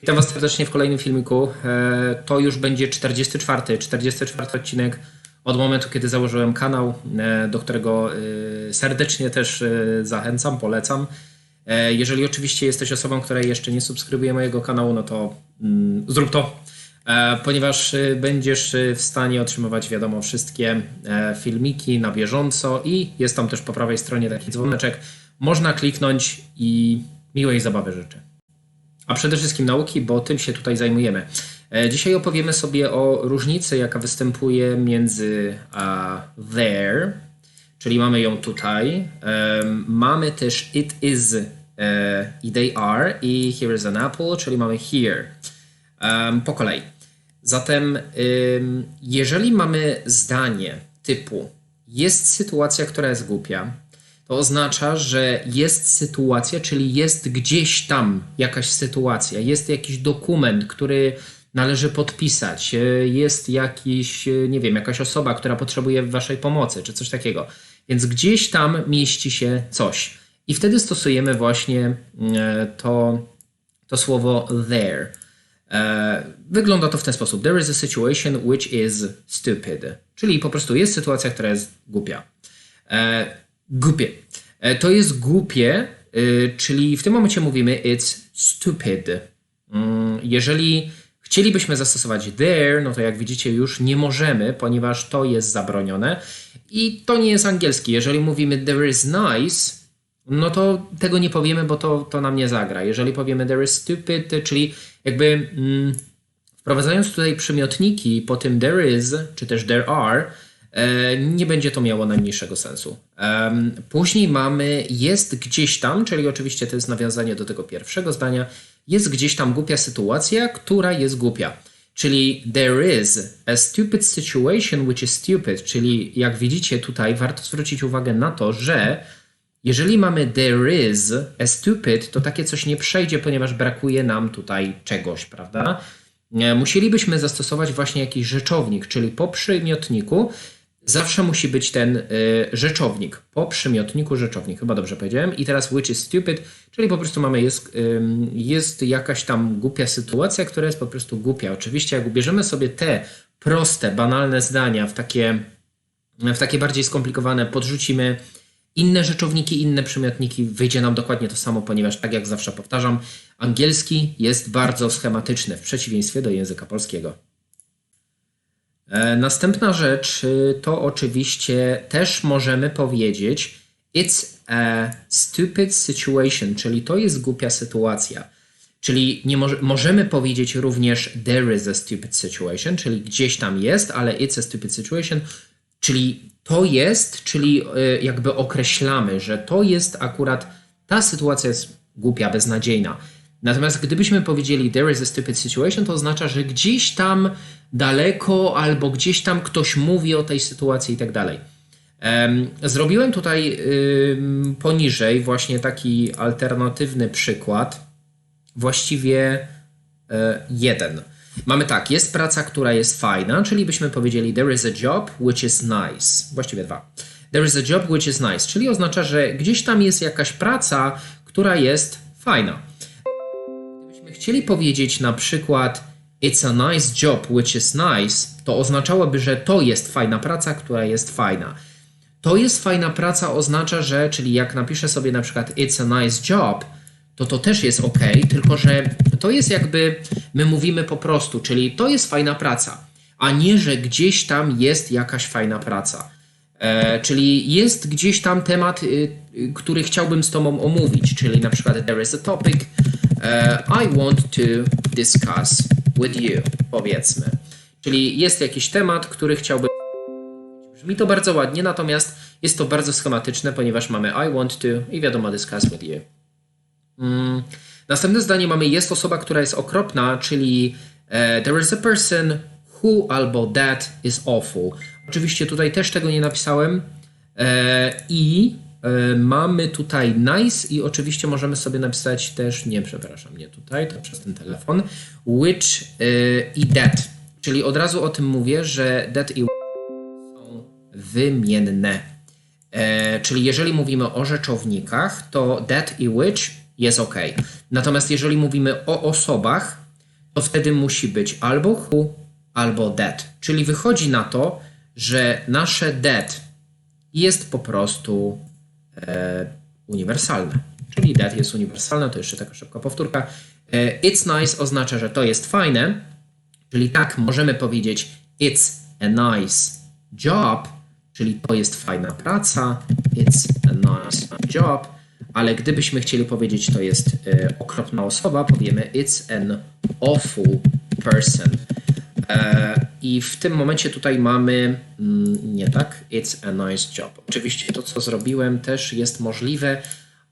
Witam Was serdecznie w kolejnym filmiku. E, To już będzie 44, 44 odcinek od momentu, kiedy założyłem kanał, e, do którego e, serdecznie też zachęcam, polecam. Jeżeli oczywiście jesteś osobą, która jeszcze nie subskrybuje mojego kanału, no to mm, zrób to, ponieważ będziesz w stanie otrzymywać, wiadomo, wszystkie filmiki na bieżąco i jest tam też po prawej stronie taki dzwoneczek. Można kliknąć i miłej zabawy życzę a przede wszystkim nauki, bo tym się tutaj zajmujemy. E, Dzisiaj opowiemy sobie o różnicy, jaka występuje między a, there, czyli mamy ją tutaj. Em, mamy też it is e, i they are i here is an apple, czyli mamy here. Em, po kolei. Zatem, ym, jeżeli mamy zdanie typu jest sytuacja, która jest głupia, to oznacza, że jest sytuacja, czyli jest gdzieś tam jakaś sytuacja, jest jakiś dokument, który należy podpisać, e, jest jakiś, e, nie wiem, jakaś osoba, która potrzebuje waszej pomocy, czy coś takiego. Więc gdzieś tam mieści się coś. I wtedy stosujemy właśnie e, to, to słowo there. Wygląda to w ten sposób. There is a situation which is stupid. Czyli po prostu jest sytuacja, która jest głupia. Głupie. E, To jest głupie, y, czyli w tym momencie mówimy it's stupid. Mm, Jeżeli chcielibyśmy zastosować there, no to jak widzicie już nie możemy, ponieważ to jest zabronione. I to nie jest angielski. Jeżeli mówimy there is nice, no to tego nie powiemy, bo to, to nam nie zagra. Jeżeli powiemy there is stupid, czyli jakby mm, wprowadzając tutaj przymiotniki po tym there is, czy też there are, e, nie będzie to miało najmniejszego sensu. Później mamy jest gdzieś tam, czyli oczywiście to jest nawiązanie do tego pierwszego zdania, jest gdzieś tam głupia sytuacja, która jest głupia. Czyli there is a stupid situation which is stupid, czyli jak widzicie tutaj warto zwrócić uwagę na to, że jeżeli mamy there is a stupid, to takie coś nie przejdzie, ponieważ brakuje nam tutaj czegoś, prawda? E, Musielibyśmy zastosować właśnie jakiś rzeczownik, czyli po przymiotniku zawsze musi być ten y, rzeczownik. Po przymiotniku rzeczownik, chyba dobrze powiedziałem. I teraz which is stupid, czyli po prostu mamy jest, ym, jest jakaś tam głupia sytuacja, która jest po prostu głupia. Oczywiście jak ubierzemy sobie te proste, banalne zdania w takie, w takie bardziej skomplikowane, podrzucimy inne rzeczowniki, inne przymiotniki, wyjdzie nam dokładnie to samo, ponieważ tak jak zawsze powtarzam, angielski jest bardzo schematyczny w przeciwieństwie do języka polskiego. E, Następna rzecz y, to oczywiście też możemy powiedzieć it's a stupid situation, czyli to jest głupia sytuacja. Czyli nie moż- możemy powiedzieć również there is a stupid situation, czyli gdzieś tam jest, ale it's a stupid situation, czyli to jest, czyli y, jakby określamy, że to jest akurat ta sytuacja jest głupia, beznadziejna. Natomiast gdybyśmy powiedzieli there is a stupid situation, to oznacza, że gdzieś tam daleko albo gdzieś tam ktoś mówi o tej sytuacji i tak dalej. Em, Zrobiłem tutaj poniżej właśnie taki alternatywny przykład, właściwie e, jeden. Mamy tak, jest praca, która jest fajna, czyli byśmy powiedzieli there is a job which is nice. Właściwie dwa. There is a job which is nice, czyli oznacza, że gdzieś tam jest jakaś praca, która jest fajna. Chcieli powiedzieć na przykład It's a nice job which is nice, to oznaczałoby, że to jest fajna praca, która jest fajna. To jest fajna praca oznacza, że, czyli jak napiszę sobie na przykład It's a nice job, to to też jest ok, tylko że to jest jakby my mówimy po prostu, czyli to jest fajna praca, a nie, że gdzieś tam jest jakaś fajna praca. E, czyli jest gdzieś tam temat, y, y, który chciałbym z Tobą omówić, czyli na przykład there is a topic I want to discuss with you, powiedzmy. Czyli jest jakiś temat, który chciałbym. Brzmi to bardzo ładnie, natomiast jest to bardzo schematyczne, ponieważ mamy I want to i wiadomo discuss with you. Mm. Następne zdanie mamy jest osoba, która jest okropna, czyli e, there is a person who albo that is awful. Oczywiście tutaj też tego nie napisałem. E, I e, mamy tutaj nice i oczywiście możemy sobie napisać też, nie przepraszam, nie tutaj, to przez ten telefon, which e, i that. Czyli od razu o tym mówię, że that i są wymienne. E, czyli jeżeli mówimy o rzeczownikach, to that i which jest ok. Natomiast jeżeli mówimy o osobach, to wtedy musi być albo who, albo that. Czyli wychodzi na to, że nasze that jest po prostu e, uniwersalne. Czyli that jest uniwersalne, to jeszcze taka szybka powtórka. E, it's nice oznacza, że to jest fajne, czyli tak możemy powiedzieć it's a nice job, czyli to jest fajna praca, it's a nice job, ale gdybyśmy chcieli powiedzieć to jest e, okropna osoba, powiemy it's an awful person. E, I w tym momencie tutaj mamy, mm, nie tak, it's a nice job. Oczywiście to, co zrobiłem, też jest możliwe,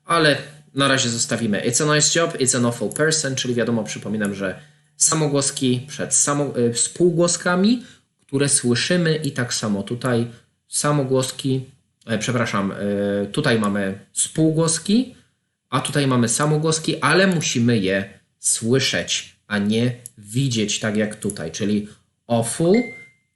ale na razie zostawimy. It's a nice job, it's an awful person, czyli wiadomo, przypominam, że samogłoski przed samo, y, spółgłoskami, które słyszymy i tak samo tutaj samogłoski, e, przepraszam, e, tutaj mamy spółgłoski, a tutaj mamy samogłoski, ale musimy je słyszeć, a nie widzieć tak jak tutaj, czyli awful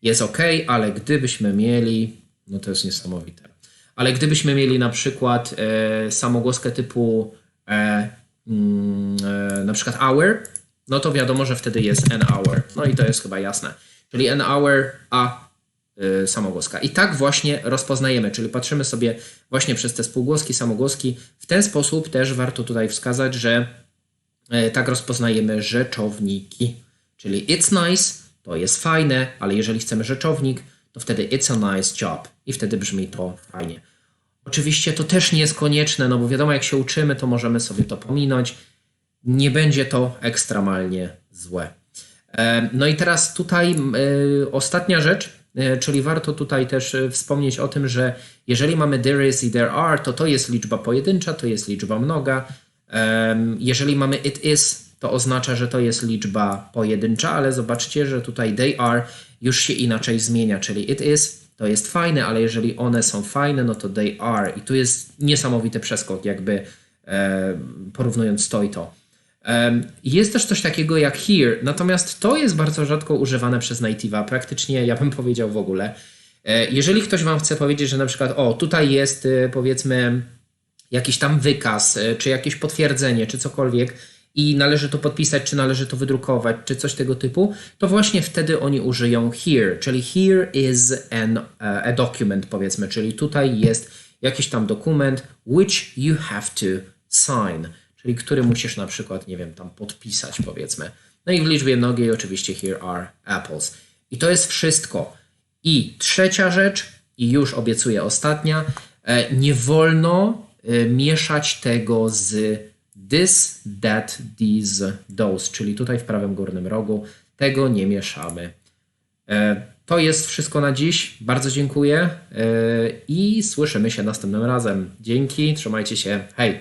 jest ok, ale gdybyśmy mieli, no to jest niesamowite, ale gdybyśmy mieli na przykład e, samogłoskę typu e, mm, e, na przykład hour, no to wiadomo, że wtedy jest an hour. No i to jest chyba jasne. Czyli an hour, a y, samogłoska. I tak właśnie rozpoznajemy, czyli patrzymy sobie właśnie przez te spółgłoski, samogłoski. W ten sposób też warto tutaj wskazać, że y, tak rozpoznajemy rzeczowniki. Czyli it's nice, to jest fajne, ale jeżeli chcemy rzeczownik, to wtedy it's a nice job. I wtedy brzmi to fajnie. Oczywiście to też nie jest konieczne, no bo wiadomo, jak się uczymy, to możemy sobie to pominąć. Nie będzie to ekstremalnie złe. E, No i teraz tutaj e, ostatnia rzecz, e, czyli warto tutaj też wspomnieć o tym, że jeżeli mamy there is i there are, to to jest liczba pojedyncza, to jest liczba mnoga. Jeżeli mamy it is, to oznacza, że to jest liczba pojedyncza, ale zobaczcie, że tutaj they are już się inaczej zmienia, czyli it is to jest fajne, ale jeżeli one są fajne, no to they are. I tu jest niesamowity przeskok, jakby e, porównując to i to. Em, Jest też coś takiego jak here, natomiast to jest bardzo rzadko używane przez native'a, praktycznie ja bym powiedział w ogóle. E, Jeżeli ktoś wam chce powiedzieć, że na przykład o, tutaj jest e, powiedzmy jakiś tam wykaz, e, czy jakieś potwierdzenie, czy cokolwiek i należy to podpisać, czy należy to wydrukować, czy coś tego typu, to właśnie wtedy oni użyją here, czyli here is an, e, a document powiedzmy, czyli tutaj jest jakiś tam dokument which you have to sign, czyli który musisz na przykład, nie wiem, tam podpisać powiedzmy. No i w liczbie mnogiej oczywiście here are apples. I to jest wszystko. I trzecia rzecz, i już obiecuję ostatnia, e, nie wolno e, mieszać tego z this, that, these, those, czyli tutaj w prawym górnym rogu. Tego nie mieszamy. E, To jest wszystko na dziś. Bardzo dziękuję e, i słyszymy się następnym razem. Dzięki, trzymajcie się. Hej!